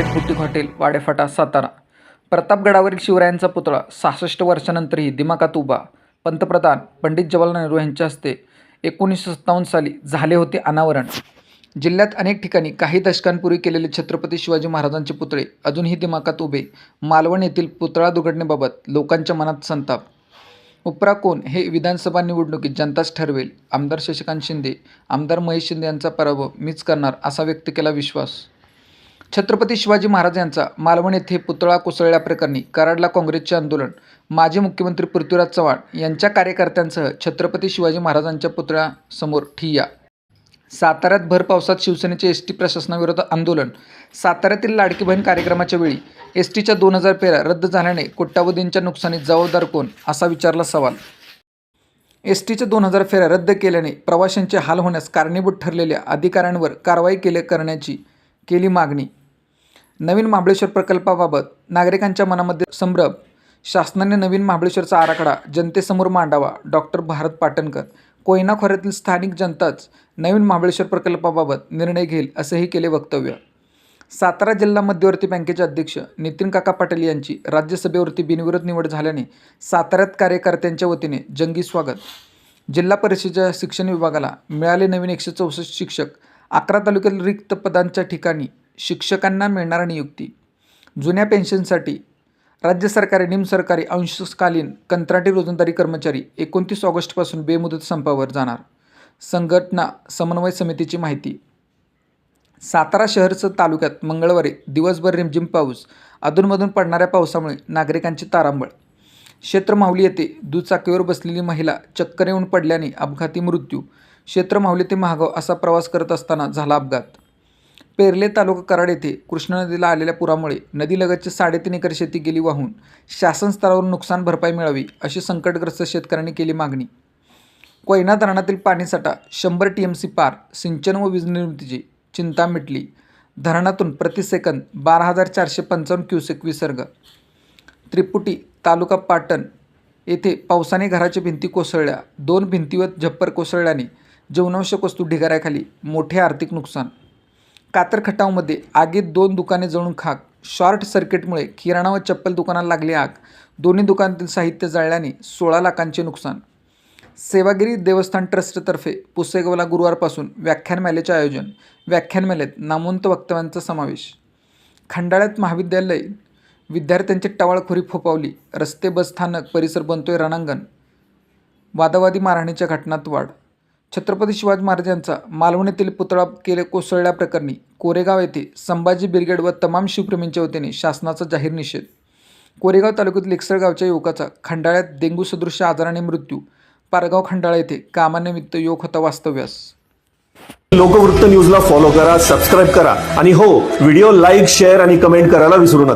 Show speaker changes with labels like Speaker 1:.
Speaker 1: Sunlight boutique hotel Wadephata Satara. प्रतापगडावरील शिवरायांचा पुतळा सहासष्ट वर्षानंतरही दिमाखात उभा. पंतप्रधान पंडित जवाहरलाल नेहरू यांच्या हस्ते एकोणीसशे सत्तावन्न साली झाले होते अनावरण. जिल्ह्यात अनेक ठिकाणी काही दशकांपूर्वी केलेले छत्रपती शिवाजी महाराजांचे पुतळे अजूनही दिमाखात उभे. मालवण येथील पुतळा दुर्घटनेबाबत लोकांच्या मनात संताप. उपरा कोण हे विधानसभा निवडणुकीत जनताच ठरवेल. आमदार शशिकांत शिंदे आमदार महेश शिंदे यांचा पराभव मीच करणार असा व्यक्त केला विश्वास. छत्रपती शिवाजी महाराज यांचा मालवण येथे पुतळा कोसळल्याप्रकरणी कराडला काँग्रेसचे आंदोलन माजी मुख्यमंत्री पृथ्वीराज चव्हाण यांच्या कार्यकर्त्यांसह छत्रपती शिवाजी महाराजांच्या पुतळ्यासमोर ठिय्या. साताऱ्यात भर पावसात शिवसेनेचे एस टी प्रशासनाविरोधात आंदोलन साताऱ्यातील लाडकी बहीण कार्यक्रमाच्या वेळी एस टीच्या दोन हजार फेऱ्या रद्द झाल्याने कोट्यावधींच्या नुकसानीत जबाबदार कोण असा विचारला सवाल. एस टीच्या दोन हजार फेऱ्या रद्द केल्याने प्रवाशांचे हाल होण्यास कारणीभूत ठरलेल्या अधिकाऱ्यांवर कारवाई केले करण्याची केली मागणी नवीन महाबळेश्वर प्रकल्पाबाबत नागरिकांच्या मनामध्ये संभ्रम. शासनाने नवीन महाबळेश्वरचा आराखडा जनतेसमोर मांडावा डॉक्टर भारत पाटणकर. कोयना खोऱ्यातील स्थानिक जनताच नवीन महाबळेश्वर प्रकल्पाबाबत निर्णय घेईल असेही केले वक्तव्य. सातारा जिल्हा मध्यवर्ती बँकेचे अध्यक्ष नितीन काका पाटील यांची राज्यसभेवरती बिनविरोध निवड झाल्याने साताऱ्यात कार्यकर्त्यांच्या वतीने जंगी स्वागत. जिल्हा परिषदेच्या शिक्षण विभागाला मिळाले नवीन एकशे चौसष्ट शिक्षक अकरा तालुक्यातील रिक्त पदांच्या ठिकाणी शिक्षकांना मिळणार नियुक्ती. जुन्या पेन्शनसाठी राज्य सरकारी निमसरकारी अंशकालीन कंत्राटी रोजंदारी कर्मचारी एकोणतीस ऑगस्टपासून बेमुदत संपावर जाणार. संघटना समन्वय समितीची माहिती. सातारा शहरचं तालुक्यात मंगळवारी दिवसभर रिमझिम पाऊस अधूनमधून पडणाऱ्या पावसामुळे नागरिकांची तारांबळ. क्षेत्रमाहुली येथे दुचाकीवर बसलेली महिला चक्कर येऊन पडल्याने अपघाती मृत्यू. क्षेत्रमाहुली ते महागाव असा प्रवास करत असताना झाला अपघात. पेरले तालुका कराड येथे कृष्णा नदीला आलेल्या पुरामुळे नदीलगतची साडेतीन एकर शेती गेली वाहून शासन स्तरावर नुकसान भरपाई मिळावी अशी संकटग्रस्त शेतकऱ्यांनी केली मागणी. कोयना धरणातील पाणीसाठा शंभर टी एम सी पार सिंचन व वीज निर्मितीची चिंता मिटली. धरणातून प्रतिसेकंद बारा हजार चारशे पंचावन्न क्युसेक विसर्ग. त्रिपुटी तालुका पाटण येथे पावसाने घराच्या भिंती कोसळल्या. दोन भिंतीवर झप्पर कोसळल्याने जीवनावश्यक वस्तू ढिगाऱ्याखाली मोठे आर्थिक नुकसान कातरखटावमध्ये आगीत दोन दुकाने जळून खाक. शॉर्ट सर्किटमुळे किराणा व चप्पल दुकानाला लागली आग. दोन्ही दुकानातील साहित्य जळल्याने सोळा लाखांचे नुकसान. सेवागिरी देवस्थान ट्रस्टतर्फे पुसेगावला गुरुवारपासून व्याख्यानमालेचे आयोजन. व्याख्यानमालेत नामवंत वक्तव्यांचा समावेश. खंडाळ्यात महाविद्यालय विद्यार्थ्यांची टवाळखोरी फोपावली रस्ते बसस्थानक परिसर बनतोय रणांगण. वादावादी मारहाणीच्या घटनात वाढ. छत्रपती शिवाजी महाराजांचा मालवणीतील पुतळा केले कोसळल्याप्रकरणी कोरेगाव येथे संभाजी ब्रिगेड व तमाम शिवप्रेमींच्या वतीने शासनाचा जाहीर निषेध. कोरेगाव तालुक्यातील एकसळ गावच्या युवकाचा खंडाळ्यात डेंग्यू सदृश्य आजाराने मृत्यू. पारगाव खंडाळा येथे कामानिमित्त योग होता वास्तव्यास.
Speaker 2: लोकवृत्त न्यूजला फॉलो करा सबस्क्राईब करा आणि हो व्हिडिओ लाईक शेअर आणि कमेंट करायला विसरू नका.